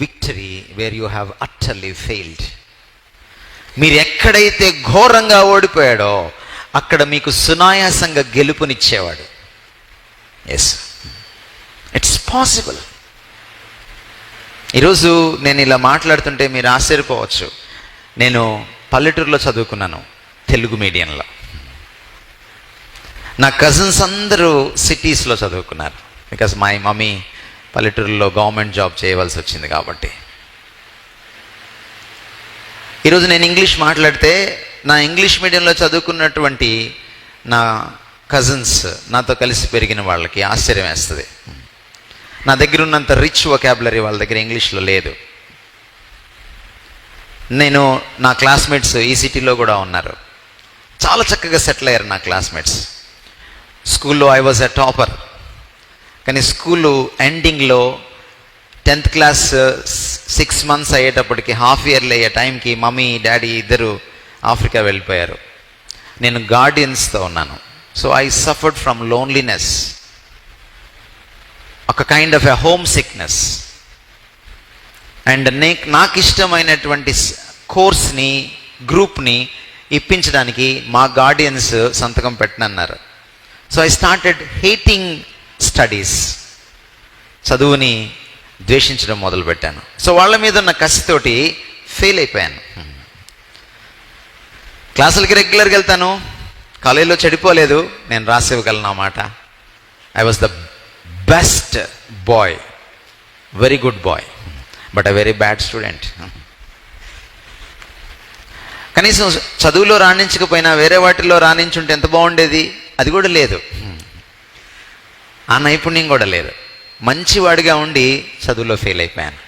Victory where you have utterly failed మీరు ఎక్కడైతే ఘోరంగా ఓడిపోయాడో అక్కడ మీకు సునాయాసంగా గెలుపునిచ్చేవాడు. ఎస్ ఇట్స్ పాసిబుల్ ఈరోజు నేను ఇలా మాట్లాడుతుంటే మీరు ఆశ్చర్యపోవచ్చు. నేను పల్లెటూరులో చదువుకున్నాను తెలుగు మీడియంలో. నా కజిన్స్ అందరూ సిటీస్లో చదువుకున్నారు. బికాస్ మై మమ్మీ పల్లెటూరులో గవర్నమెంట్ జాబ్ చేయవలసి వచ్చింది కాబట్టి. ఈరోజు నేను ఇంగ్లీష్ మాట్లాడితే నా ఇంగ్లీష్ మీడియంలో చదువుకున్నటువంటి నా కజిన్స్ నాతో కలిసి పెరిగిన వాళ్ళకి ఆశ్చర్యం వేస్తుంది. నా దగ్గర ఉన్నంత రిచ్ వొకాబులరీ వాళ్ళ దగ్గర ఇంగ్లీష్లో లేదు. నేను నా క్లాస్మేట్స్ ఈ సిటీలో కూడా ఉన్నారు. చాలా చక్కగా సెటిల్ అయ్యారు నా క్లాస్మేట్స్ స్కూల్లో ఐ వాజ్ ఎ టాపర్ కానీ స్కూలు ఎండింగ్లో tenth class uh, six months అయ్యేటప్పటికి హాఫ్ ఇయర్లీ అయ్యే టైంకి మమ్మీ డాడీ ఇద్దరు ఆఫ్రికా వెళ్ళిపోయారు. నేను గార్డియన్స్తో ఉన్నాను. So I suffered from loneliness ఒక kind of a home sickness and నే నాకు ఇష్టమైనటువంటి కోర్స్ని గ్రూప్ని ఇప్పించడానికి మా గార్డియన్స్ సంతకం పెట్టనన్నారు. So I started hating studies చదువుని ద్వేషించడం మొదలుపెట్టాను. సో వాళ్ళ మీద ఉన్న కసితోటి ఫెయిల్ అయిపోయాను. క్లాసులకి రెగ్యులర్గా వెళ్తాను. కాలేజీలో చెడిపోలేదు. నేను రాసివ్వగలను అన్నమాట I was the best boy very good boy but a very bad student కనీసం చదువులో రాణించకపోయినా వేరే వాటిల్లో రాణించుంటే ఎంత బాగుండేది? అది కూడా లేదు. ఆ నైపుణ్యం కూడా లేదు. మంచివాడిగా ఉండి చదువులో ఫెయిల్ అయిపోయాను.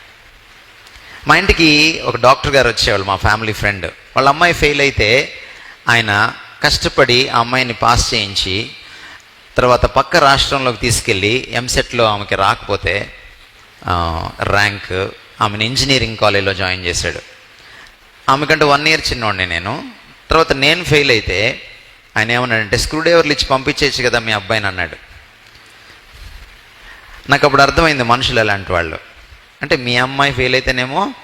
మా ఇంటికి ఒక డాక్టర్ గారు వచ్చేవాళ్ళు మా ఫ్యామిలీ ఫ్రెండ్ వాళ్ళ అమ్మాయి ఫెయిల్ అయితే ఆయన కష్టపడి ఆ అమ్మాయిని పాస్ చేయించి తర్వాత పక్క రాష్ట్రంలోకి తీసుకెళ్ళి ఎంసెట్లో ఆమెకి రాకపోతే ర్యాంక్ ఆమెను ఇంజనీరింగ్ కాలేజ్లో జాయిన్ చేశాడు. ఆమెకంటే వన్ ఇయర్ చిన్నోడిని నేను. తర్వాత నేను ఫెయిల్ అయితే ఆయన ఏమన్నాడంటే స్క్రూడ్రైవర్లు ఇచ్చి పంపించేయచ్చు కదా మీ అబ్బాయిని అన్నాడు. నాకు అప్పుడు అర్థమైంది మనుషులు ఎలాంటి వాళ్ళు. అంటే మీ అమ్మాయి ఫెయిల్ అయితేనేమో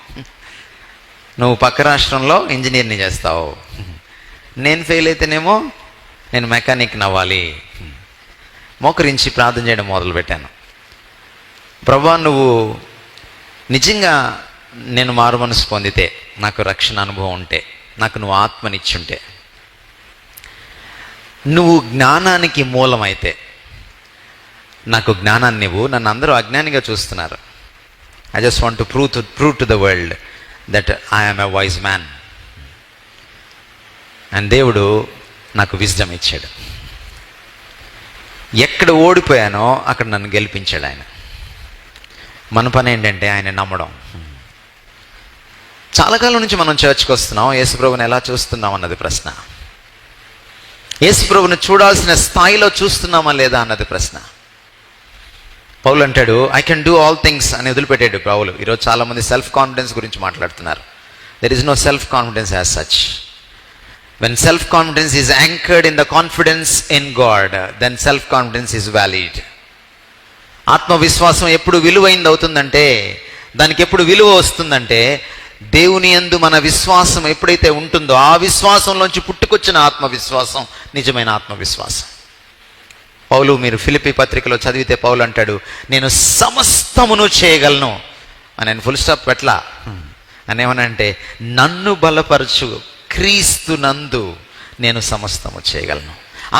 నువ్వు పక్క రాష్ట్రంలో ఇంజనీర్ని చేస్తావు. నేను ఫెయిల్ అయితేనేమో నేను మెకానిక్ నవ్వాలి. మోకరించి ప్రార్థన చేయడం మొదలుపెట్టాను. ప్రభా నువ్వు నిజంగా నేను మారు మనసు పొందితే నాకు రక్షణ అనుభవం ఉంటే నాకు నువ్వు ఆత్మనిచ్చుంటే నువ్వు జ్ఞానానికి మూలమైతే నాకు జ్ఞానాన్ని ఇవ్వు నన్ను అందరూ అజ్ఞానిగా చూస్తున్నారు. I just want to prove to prove to the world that I'm a wise man and దేవుడు నాకు విజ్డమ్ ఇచ్చాడు. ఎక్కడ ఓడిపోయానో అక్కడ నన్ను గెలిపించాడు ఆయన. మన పని ఏంటంటే ఆయన నమ్మడం. చాలా కాలం నుంచి మనం చర్చ్కి వస్తున్నాం యేసుప్రభుని ఎలా చూస్తున్నాం అన్నది ప్రశ్న. యేసుప్రభుని చూడాల్సిన స్థాయిలో చూస్తున్నామా లేదా అన్నది ప్రశ్న. పౌలు అంటాడు I can do all things అని వదిలిపెట్టాడు పౌలు. ఈరోజు చాలా మంది సెల్ఫ్ కాన్ఫిడెన్స్ గురించి మాట్లాడుతున్నారు. There is no self confidence as such when self confidence is anchored in the confidence in God then self confidence is valid ఆత్మవిశ్వాసం ఎప్పుడు విలువైంది అవుతుందంటే దానికి ఎప్పుడు విలువ వస్తుందంటే దేవుని యందు మన విశ్వాసం ఎప్పుడైతే ఉంటుందో ఆ విశ్వాసంలోంచి పుట్టుకొచ్చిన ఆత్మవిశ్వాసం నిజమైన ఆత్మవిశ్వాసం. పౌలు మీరు ఫిలిపి పత్రికలో చదివితే పౌలు అంటాడు నేను సమస్తమును చేయగలను. అని నేను ఫుల్ స్టాప్ పెట్లా అని ఏమనంటే నన్ను బలపరచు క్రీస్తు నందు నేను సమస్తము చేయగలను.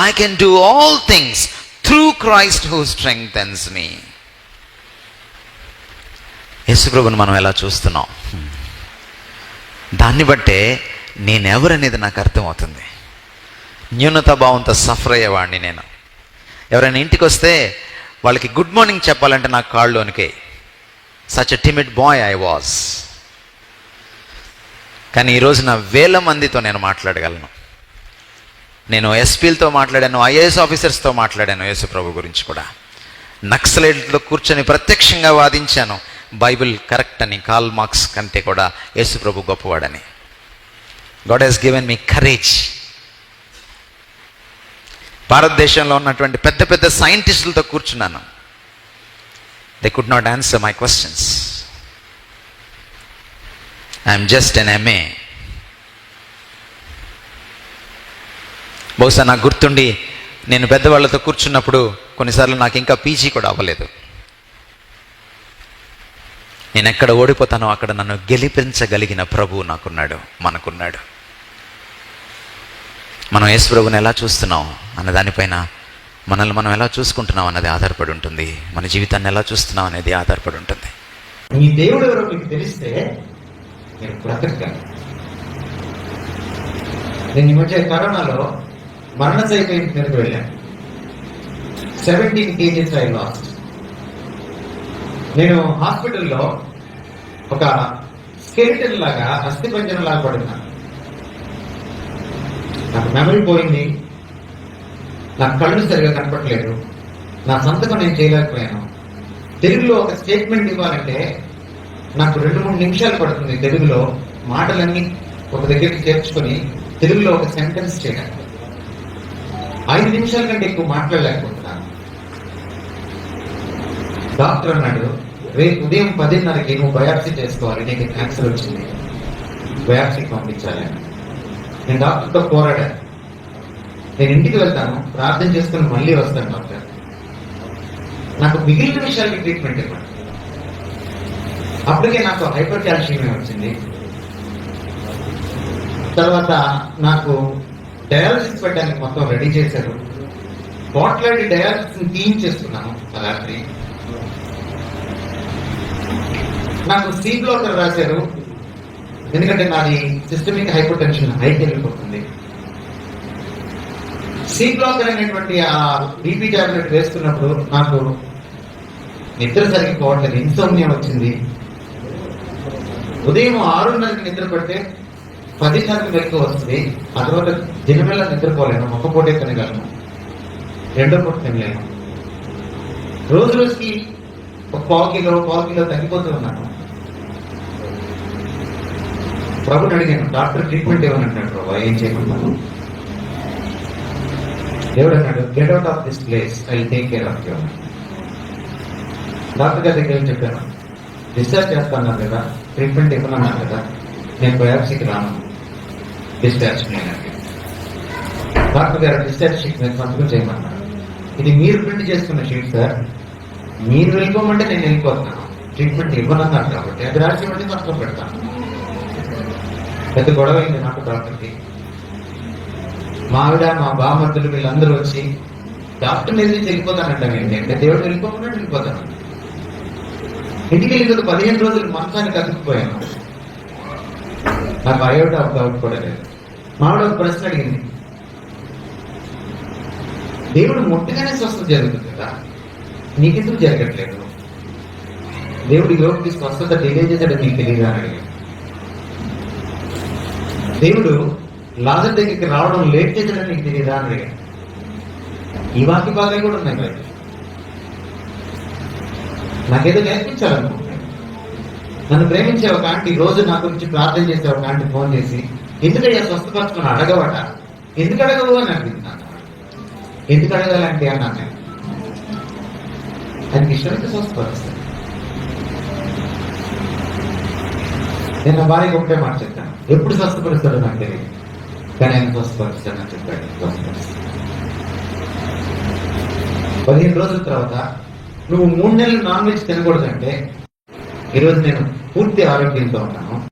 I can do all things through Christ who strengthens me యేసుప్రభుని మనం ఎలా చూస్తున్నాం? దాన్ని బట్టే నేనెవరనేది నాకు అర్థమవుతుంది. న్యూనత భావంతో సఫర్ అయ్యేవాడిని నేను. ఎవరైనా ఇంటికి వస్తే వాళ్ళకి గుడ్ మార్నింగ్ చెప్పాలంటే నాకు కాళ్ళలోనికే such a timid boy I was కానీ ఈరోజు నా వేల మందితో నేను మాట్లాడగలను. నేను ఎస్పీలతో మాట్లాడాను ఐఏఎస్ ఆఫీసర్స్తో మాట్లాడాను యేసు ప్రభు గురించి కూడా. నక్సలైట్లతో కూర్చొని ప్రత్యక్షంగా వాదించాను. బైబిల్ కరెక్ట్ అని కాల్ మార్క్స్ కంటే కూడా యేసు ప్రభు గొప్పవాడని. God has given me courage భారతదేశంలో ఉన్నటువంటి పెద్ద పెద్ద సైంటిస్టులతో కూర్చున్నాను. They could not answer my questions I'm just an MA బహుశా నాకు గుర్తుండి నేను పెద్దవాళ్ళతో కూర్చున్నప్పుడు కొన్నిసార్లు నాకు ఇంకా పీజీ కూడా అవ్వలేదు. నేను ఎక్కడ ఓడిపోతానో అక్కడ నన్ను గెలిపించగలిగిన ప్రభువు నాకున్నాడు మనకున్నాడు. మనం యేసు ప్రభుని ఎలా చూస్తున్నాం అన్న దానిపైన మనల్ని మనం ఎలా చూసుకుంటున్నాం అన్నది ఆధారపడి ఉంటుంది. మన జీవితాన్ని ఎలా చూస్తున్నాం అనేది ఆధారపడి ఉంటుంది. మీ దేవుడు ఎవరో మీకు తెలిస్తే మీరు నేను ఈ మధ్య కరోనాలో మరణ సైతం మీదకి వెళ్ళాను. Seventeen kgs I lost. నేను హాస్పిటల్లో ఒక స్కెలిటన్ లాగా అస్థిపంజనం లాగా పడినా నాకు మెమరీ పోయింది నా కళ్ళు సరిగా కనపడలేదు నా సంతకం నేను చేయలేకపోయాను. తెలుగులో ఒక స్టేట్మెంట్ ఇవ్వాలంటే నాకు రెండు మూడు నిమిషాలు పడుతుంది తెలుగులో మాటలన్నీ ఒక దగ్గరికి చేర్చుకొని తెలుగులో ఒక సెంటెన్స్ చేయడానికి ఐదు నిమిషాల కంటే ఎక్కువ మాట్లాడలేకపోతున్నాను. డాక్టర్ అన్నాడు రేపు ఉదయం పదిన్నరకి నువ్వు బయాప్సీ చేసుకోవాలి నీకు క్యాన్సర్ వచ్చింది. బయాప్సీకి పంపించాలి నేను డాక్టర్తో పోరాడాను. నేను ఇంటికి వెళ్తాను ప్రార్థన చేసుకుని మళ్ళీ వస్తాను డాక్టర్. నాకు మిగిలిన విషయాలకి ట్రీట్మెంట్ ఇవ్వండి. అప్పటికే నాకు హైపర్ క్యాల్షియమే వచ్చింది. తర్వాత నాకు డయాలసిస్ పెట్టడానికి మొత్తం రెడీ చేశారు. పోట్లాడి డయాలసిస్ క్లీన్ చేస్తున్నాను రాత్రి. నాకు సి బ్లాకర్ రాశారు. ఎందుకంటే నాది సిస్టమిక్ హైపర్ టెన్షన్ హైకి వెళ్ళిపోతుంది సి బ్లాకర్ అనేటువంటి ఆ బీపీ టాబ్లెట్ వేస్తున్నప్పుడు నాకు నిద్ర సరిగిపోవట్లేదు ఇన్సోమ్యం వచ్చింది. ఉదయం ఆరున్నరకి నిద్ర పడితే పదిన్నరకు ఎక్కువ వస్తుంది. ఆ తర్వాత దినమెల్ల నిద్రపోలేను ఒక పూటే తినగలను. రెండో పూట తినలేను. రోజు రోజుకి ఒక పావు కిలో పావు కిలో తగ్గిపోతూ ఉన్నాను. ప్రభుని అడిగాను డాక్టర్ ట్రీట్మెంట్ ఏమని అంటాడు ప్రభా? ఏం చేయకుండా దేవుడు అన్నాడు get out of this place I take care of you doctor గారి దగ్గర ఏం చెప్పాను? డిశ్చార్జ్ చేస్తాను కదా ట్రీట్మెంట్ ఇవ్వనన్నారు కదా నేను బయాప్సీకి రాను. డిశ్చార్జ్ చేయడానికి డాక్టర్ గారు డిశ్చార్జ్ షీట్ నేను సంతకం చేయమన్నారు ఇది మీరు ప్రింట్ చేసుకున్న షీట్ సార్ మీరు వెళ్ళిపోమంటే నేను వెళ్ళిపోతాను ట్రీట్మెంట్ ఇవ్వనన్నారు కాబట్టి అది రాసి ఇవ్వండి సంతకం పెడతాను. పెద్ద గొడవ అయింది నాకు డాక్టర్కి. మా ఆవిడ మా బామర్దులు వీళ్ళందరూ వచ్చి డాక్టర్ మీద నుంచి వెళ్ళిపోతానంట ఏంటి అంటే దేవుడు వెళ్ళిపోకుండా వెళ్ళిపోతాను. ఇంటికి వెళ్ళిన పదిహేను రోజులు మంచానికి అతుక్కుపోయాను. నాకు అయోడ డౌట్ కూడా లేదు. మావిడ ఒక ప్రశ్న అడిగింది. దేవుడు ముట్టగానే స్వస్థత జరుగుతుంది కదా. నీకెందుకు జరగట్లేదు? దేవుడు యోగికి స్వస్థత డిలే చేశాడు నీకు తెలియదు అని అడిగాడు దేవుడు లాజర్ దగ్గరికి రావడం లేట్ చేశాడని నీకు తెలియదా అని అడిగాడు. ఈ వాక్య భాగాలు కూడా ఉన్నాయి బయట నాకేదో నేర్పించాలనుకుంటున్నాను నన్ను ప్రేమించే ఒక ఆంటీ రోజు నా గురించి ప్రార్థన చేసే ఒక ఆంటీ ఫోన్ చేసి ఎందుకయ్యా స్వస్థపరచుకుని అడగవట? ఎందుకు అడగవు? అని అడిగింది ఎందుకు అడగాలంటే అన్నాను నేను. ఆయనకి ఇష్టమైతే స్వస్థపరుస్తాను. నేను నా భార్యకి ఒకటే మాట చెప్తాను ఎప్పుడు స్వస్థపరుస్తాడో నాకు తెలియదు. కానీ ఆయన స్వస్థపరుస్తాడని చెప్పాడు. స్వస్థపరుస్తాడు. పదిహేను రోజుల తర్వాత నువ్వు మూడు నెలలు నాన్ వెజ్ తినకూడదంటే ఈరోజు నేను పూర్తి ఆరోగ్యంతో ఉన్నాను.